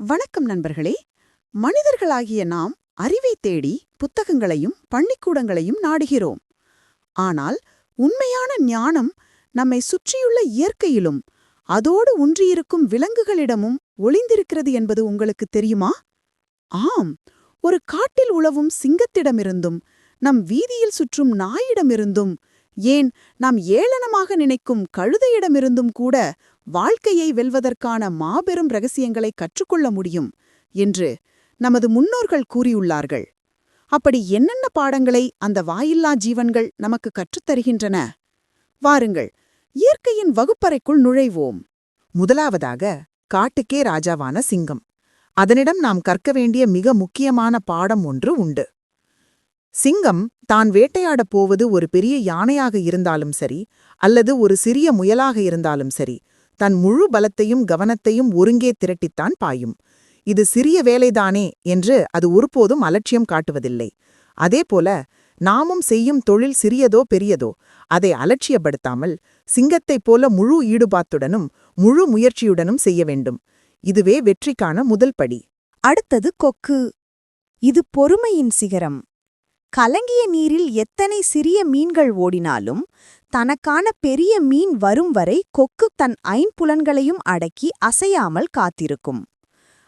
வணக்கம் நண்பர்களே. மனிதர்களாகிய நாம் அறிவை தேடி புத்தகங்களையும் பள்ளிக்கூடங்களையும் நாடுகிறோம். ஆனால் உண்மையான ஞானம் நம்மை சுற்றியுள்ள இயற்கையிலும் அதோடு ஒன்றியிருக்கும் விலங்குகளிடமும் ஒளிந்திருக்கிறது என்பது உங்களுக்கு தெரியுமா? ஆம் ஒரு காட்டில் உழவும் சிங்கத்திடமிருந்தும் நம் வீதியில் சுற்றும் நாயிடமிருந்தும் ஏன் நாம் ஏளனமாக நினைக்கும் கழுதையிடமிருந்தும் கூட வாழ்க்கையை வெல்வதற்கான மாபெரும் ரகசியங்களை கற்றுக்கொள்ள முடியும் என்று நமது முன்னோர்கள் கூறியுள்ளார்கள். அப்படி என்னென்ன பாடங்களை அந்த வாயில்லா ஜீவன்கள் நமக்கு கற்றுத்தருகின்றன வாருங்கள் இயற்கையின் வகுப்பறைக்குள் நுழைவோம். முதலாவதாக காட்டுக்கே ராஜாவான சிங்கம். அதனிடம் நாம் கற்க வேண்டிய மிக முக்கியமான பாடம் ஒன்று உண்டு. சிங்கம் தான் வேட்டையாடப் போவது ஒரு பெரிய யானையாக இருந்தாலும் சரி அல்லது ஒரு சிறிய முயலாக இருந்தாலும் சரி தன் முழு பலத்தையும் கவனத்தையும் ஒருங்கே திரட்டித்தான் பாயும். இது சிறிய வேலைதானே என்று அது ஒருபோதும் அலட்சியம் காட்டுவதில்லை. அதேபோல நாமும் செய்யும் தொழில் சிறியதோ பெரியதோ அதை அலட்சியப்படுத்தாமல் சிங்கத்தைப் போல முழு ஈடுபாத்துடனும் முழு முயற்சியுடனும் செய்ய வேண்டும். இதுவே வெற்றிக்கான முதல் படி. அடுத்தது கொக்கு. இது பொறுமையின் சிகரம். கலங்கிய நீரில் எத்தனை சிறிய மீன்கள் ஓடினாலும் தனக்கான பெரிய மீன் வரும் வரை கொக்கு தன் ஐம்புலன்களையும் அடக்கி அசையாமல் காத்திருக்கும்.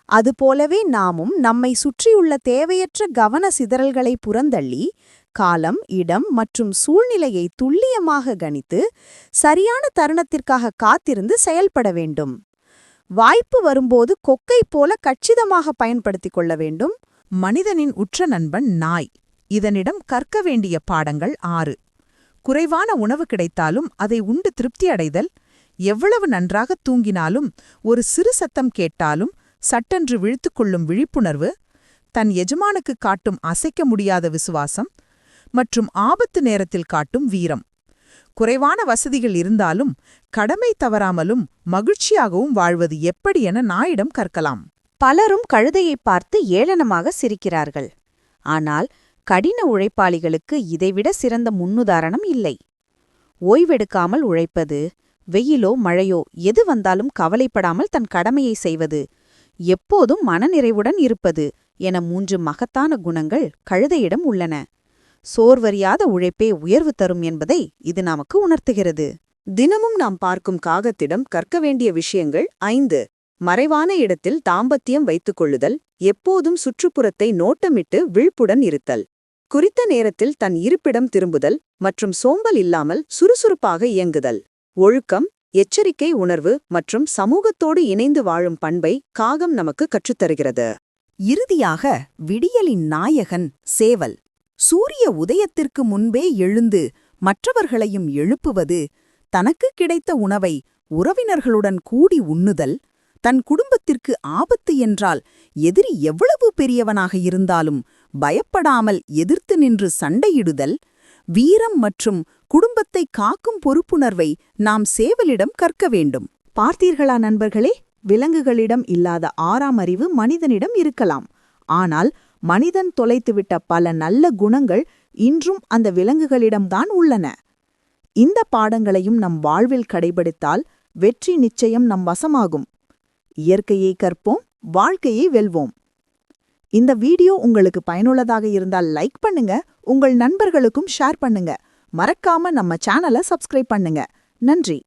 அதுபோலவே நாமும் நம்மை சுற்றியுள்ள தேவையற்ற கவன சிதறல்களை புறந்தள்ளி காலம் இடம் மற்றும் சூழ்நிலையை துல்லியமாக கணித்து சரியான தருணத்திற்காக காத்திருந்து செயல்பட வேண்டும். வாய்ப்பு வரும்போது கொக்கை போல கச்சிதமாக பயன்படுத்திக் கொள்ள வேண்டும். மனிதனின் உற்ற நண்பன் நாய். இதனிடம் கற்க வேண்டிய பாடங்கள் ஆறு. குறைவான உணவு கிடைத்தாலும் அதை உண்டு திருப்தி அடைதல் எவ்வளவு நன்றாக தூங்கினாலும் ஒரு சிறு சத்தம் கேட்டாலும் சட்டென்று விழித்துக் கொள்ளும் விழிப்புணர்வு தன் எஜமானுக்கு காட்டும் அசைக்க முடியாத விசுவாசம் மற்றும் ஆபத்து நேரத்தில் காட்டும் வீரம். குறைவான வசதிகள் இருந்தாலும் கடமை தவறாமலும் மகிழ்ச்சியாகவும் வாழ்வது எப்படி என நாயிடம் கற்கலாம். பலரும் கழுதையைப் பார்த்து ஏளனமாக சிரிக்கிறார்கள். ஆனால் கடின உழைப்பாளிகளுக்கு இதைவிட சிறந்த முன்னுதாரணம் இல்லை. ஓய்வெடுக்காமல் உழைப்பது வெயிலோ மழையோ எது வந்தாலும் கவலைப்படாமல் தன் கடமையை செய்வது எப்போதும் மனநிறைவுடன் இருப்பது என மூன்று மகத்தான குணங்கள் கழுதையிடம் உள்ளன. சோர்வறியாத உழைப்பே உயர்வு தரும் என்பதை இது நமக்கு உணர்த்துகிறது. தினமும் நாம் பார்க்கும் காகத்திடம் கற்க வேண்டிய விஷயங்கள் ஐந்து. மறைவான இடத்தில் தாம்பத்தியம் வைத்துக் கொள்ளுதல் எப்போதும் சுற்றுப்புறத்தை நோட்டமிட்டு விழிப்புடன் இருத்தல். குறித்த நேரத்தில் தன் இருப்பிடம் திரும்புதல் மற்றும் சோம்பல் இல்லாமல் சுறுசுறுப்பாக இயங்குதல். ஒழுக்கம் எச்சரிக்கை உணர்வு மற்றும் சமூகத்தோடு இணைந்து வாழும் பண்பை காகம் நமக்கு கற்றுத்தருகிறது. இறுதியாக விடியலின் நாயகன் சேவல். சூரிய உதயத்திற்கு முன்பே எழுந்து மற்றவர்களையும் எழுப்புவது தனக்கு கிடைத்த உணவை உறவினர்களுடன் கூடி உண்ணுதல் தன் குடும்பத்திற்கு ஆபத்து என்றால் எதிரி எவ்வளவு பெரியவனாக இருந்தாலும் பயப்படாமல் எதிர்த்து நின்று சண்டையிடுதல் வீரம் மற்றும் குடும்பத்தை காக்கும் பொறுப்புணர்வை நாம் சேவலிடம் கற்க வேண்டும். பார்த்தீர்களா நண்பர்களே? விலங்குகளிடம் இல்லாத ஆறாம் அறிவு மனிதனிடம் இருக்கலாம். ஆனால் மனிதன் தொலைத்துவிட்ட பல நல்ல குணங்கள் இன்றும் அந்த விலங்குகளிடம்தான் உள்ளன. இந்த பாடங்களையும் நம் வாழ்வில் கடைபிடித்தால் வெற்றி நிச்சயம் நம் வசமாகும். இயற்கையை கற்போம் வாழ்க்கையை வெல்வோம். இந்த வீடியோ உங்களுக்கு பயனுள்ளதாக இருந்தால் லைக் பண்ணுங்க உங்கள் நண்பர்களுக்கும் ஷேர் பண்ணுங்க. மறக்காம நம்ம சேனலை சப்ஸ்கிரைப் பண்ணுங்க. நன்றி.